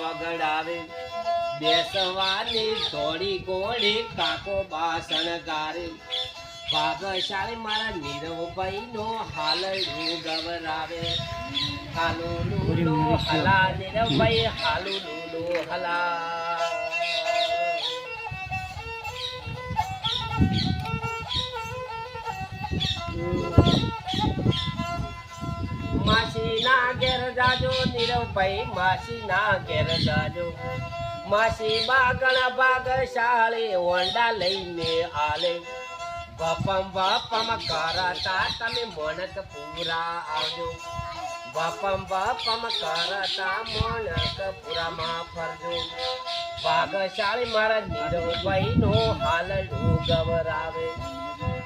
વગડાવે બેસવાની થોડી ગોળી કાકો બાસણ ગારે. ભાગશાળી મારા નીરવભાઈ નો હાલ ગવરાવે હાલુ લૂલો હલા નીરવભાઈ હાલુ લૂલો હલા. જાજો નીરવભાઈ માસી ના ઘેર જાજો. માસી બાગણ ભાગશાળી ઓંડા લઈને આલે. બાપમ બાપમ કરતા તમે મનક પૂરા આવજો. બાપમ બાપમ કરતા મોનક પૂરામાં ફરજો. ભાગશાળી મારા નીરવભાઈ નો હાલડું ગવરાવે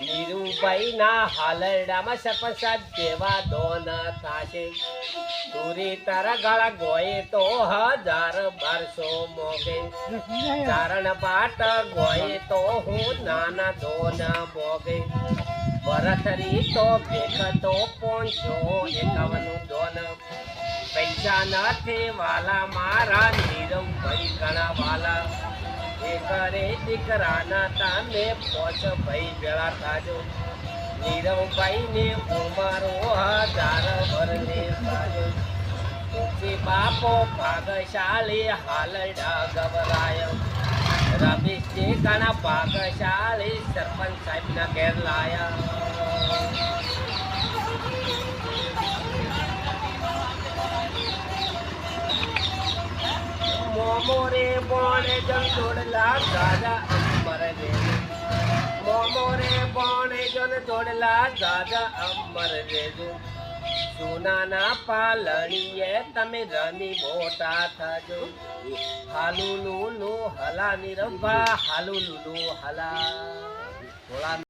નીરુભાઈ ના હાલરડામાં સરપંચ સાહેબ જેવા દોન થાશે તુરી તારા ગાળા ગોય તો હજાર બારસો મોગે ચારણ પાટ ગોય તો હું નાના દોન મોગે વરથરી તો ભેખ તો પોંચો એકાવનું દોન. પૈસા નથી વાલા મારા, નીરવભાઈ ઘણા વાલા. કરે દીકરાના તામે પોચ ભાઈ ભેળા થાજો. નીરવભાઈ ને ઉમારો હજાર ભરને થાજો તુલસી બાપો ભાગશાળી હાલડા ગવરાય રમેશજી ઘણા ભાગશાળી સરપંચ સાહેબના ઘેર લાયા. મોમોરે બોણે જન તોડલા દાદા અમર રે. મોમોરે બોણે જન તોડલા દાદા અમર રે. સોનાના પાલણીએ તમે રમી મોટા થજો. હાલુ લુલુ હલા નિરંબા હાલુ લુલુ હલા